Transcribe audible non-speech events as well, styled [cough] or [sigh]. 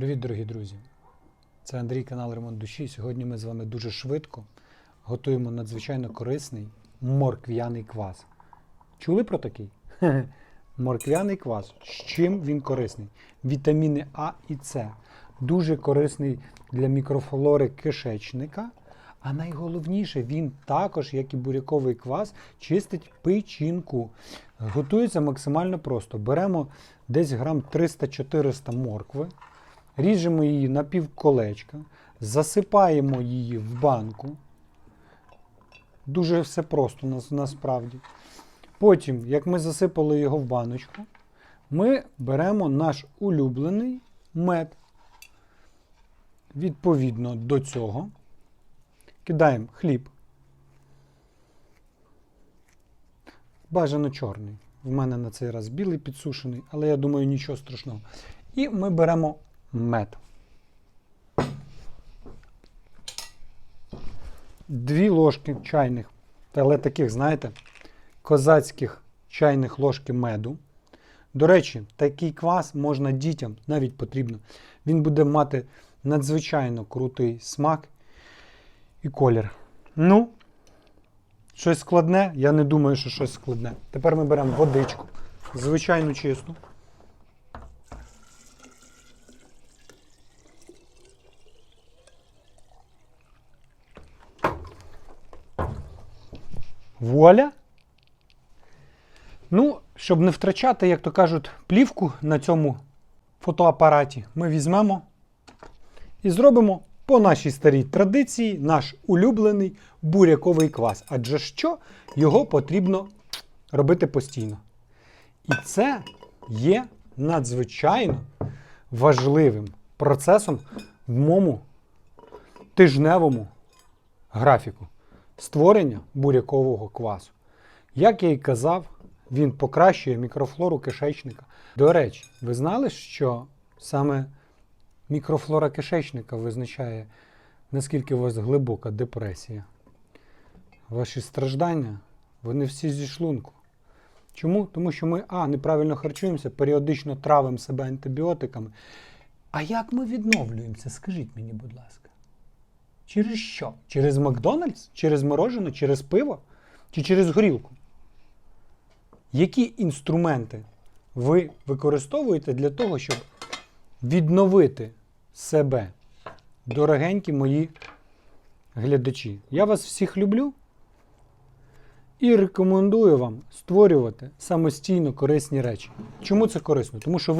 Привіт, дорогі друзі! Це Андрій, канал Ремонт Душі. Сьогодні ми з вами дуже швидко готуємо надзвичайно корисний моркв'яний квас. Чули про такий? [laughs] Моркв'яний квас. З чим він корисний? Вітаміни А і С. Дуже корисний для мікрофлори кишечника. А найголовніше, він також, як і буряковий квас, чистить печінку. Готується максимально просто. Беремо десь грам 300-400 моркви, ріжемо її на півколечка, засипаємо її в банку. Дуже все просто нас- насправді. Потім, як ми засипали його в баночку, ми беремо наш улюблений мед. Відповідно до цього кидаємо хліб. Бажано чорний. В мене на цей раз білий підсушений, але я думаю, нічого страшного. І ми беремо мед. Дві ложки чайних, але таких, знаєте, козацьких чайних ложки меду. До речі, такий квас можна дітям, навіть потрібно. Він буде мати надзвичайно крутий смак і колір. Ну, щось складне? Я не думаю, що щось складне. Тепер ми беремо водичку, звичайну чисту. Вуаля! Ну, щоб не втрачати, як то кажуть, плівку на цьому фотоапараті, ми візьмемо і зробимо по нашій старій традиції наш улюблений буряковий квас. Адже що його потрібно робити постійно. І це є надзвичайно важливим процесом в моєму тижневому графіку створення бурякового квасу. Як я і казав, він покращує мікрофлору кишечника. До речі, ви знали, що саме мікрофлора кишечника визначає, наскільки у вас глибока депресія? Ваші страждання, вони всі зі шлунку. Чому? Тому що ми А. Неправильно харчуємося, періодично травимо себе антибіотиками. А як ми відновлюємося? Скажіть мені, будь ласка. Через що? Через Макдональдс? Через морожене? Через пиво? Чи через горілку? Які інструменти ви використовуєте для того, щоб відновити себе, дорогенькі мої глядачі? Я вас всіх люблю і рекомендую вам створювати самостійно корисні речі. Чому це корисно? Тому що ви